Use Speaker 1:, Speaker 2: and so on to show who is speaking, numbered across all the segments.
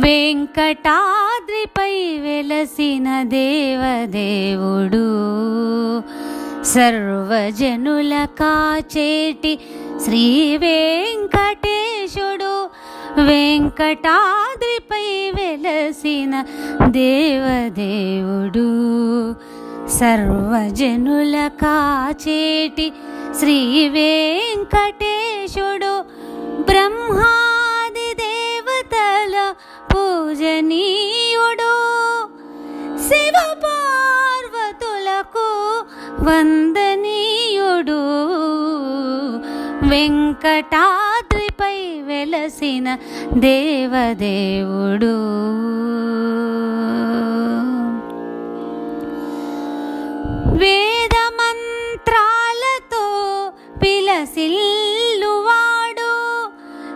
Speaker 1: వెంకటాద్రిపై వెలసిన దేవదేవుడు. సర్వజనుల కాచేటి శ్రీ వెంకటేశుడు వెంకటాద్రిపై వెలసిన దేవదేవుడు. సర్వజనుల కాచేటి శ్రీ వెంకటేశుడు బ్రహ్మా వందనీయుడు. వెంకటాద్రిపై వెలసిన దేవదేవుడు. వేదమంత్రాలతో పిలసిల్లువాడు.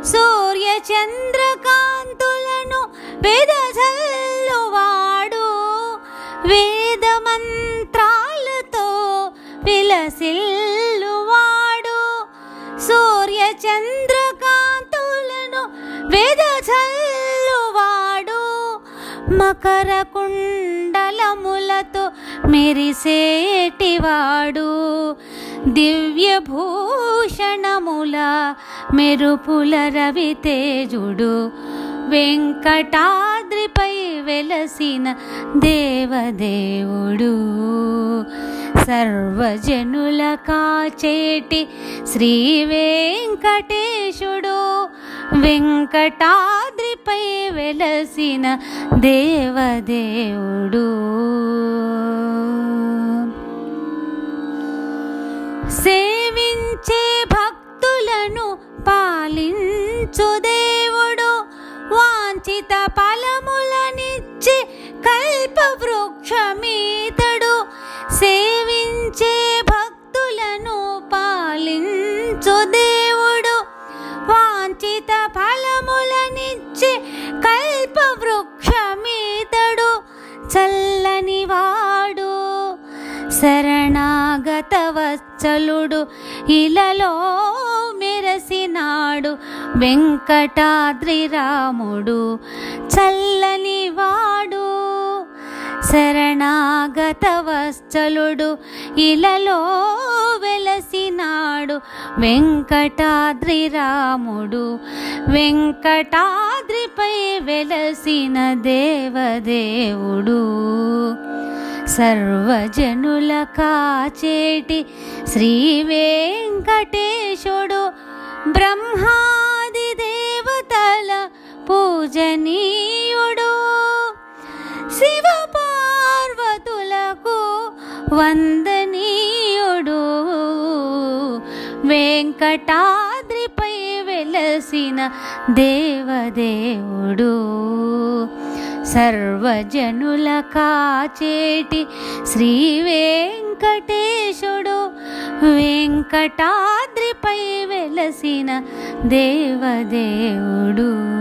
Speaker 1: సూర్యచంద్రకాంతులను వెదజల్లువాడు వేద సిల్లువాడు సూర్య చంద్రకాంతులను వెదజల్లువాడు మకర కుండలములతో మెరిసేటివాడు. దివ్య భూషణముల మెరుపుల రవితేజుడు. వెంకటాద్రిపై వెలసిన దేవదేవుడు. సర్వజనుల కాచేటి శ్రీ వెంకటేశుడు వెంకటాద్రిపై వెలసిన దేవదేవుడు. సేవించే భక్తులను పాలించు దేవుడు. వాంఛిత ఫలములనిచ్చే కల్పవృక్షం పాలించు దేవుడు. వాంఛిత ఫలములనిచ్చి కల్ప వృక్షమీతడు చల్లని వాడు. శరణాగత వత్సలుడు ఇలలో మెరసినాడు వెంకటాద్రి రాముడు చల్లని వాడు. శరణాగత వత్సలుడు ఇలలో చేసినాడు వెంకటాద్రి రాముడు వెంకటాద్రిపై వెలసిన దేవదేవుడు. సర్వజనుల కాచేటి శ్రీ వెంకటేశుడు. బ్రహ్మాది దేవతల పూజనీయుడు. శివ పార్వతులకు వంద వెంకటాద్రిపై వెలసిన దేవదేవుడు. సర్వజనుల కాచేటి శ్రీ వెంకటేశుడు. వెంకటాద్రిపై వెలసిన దేవదేవుడు.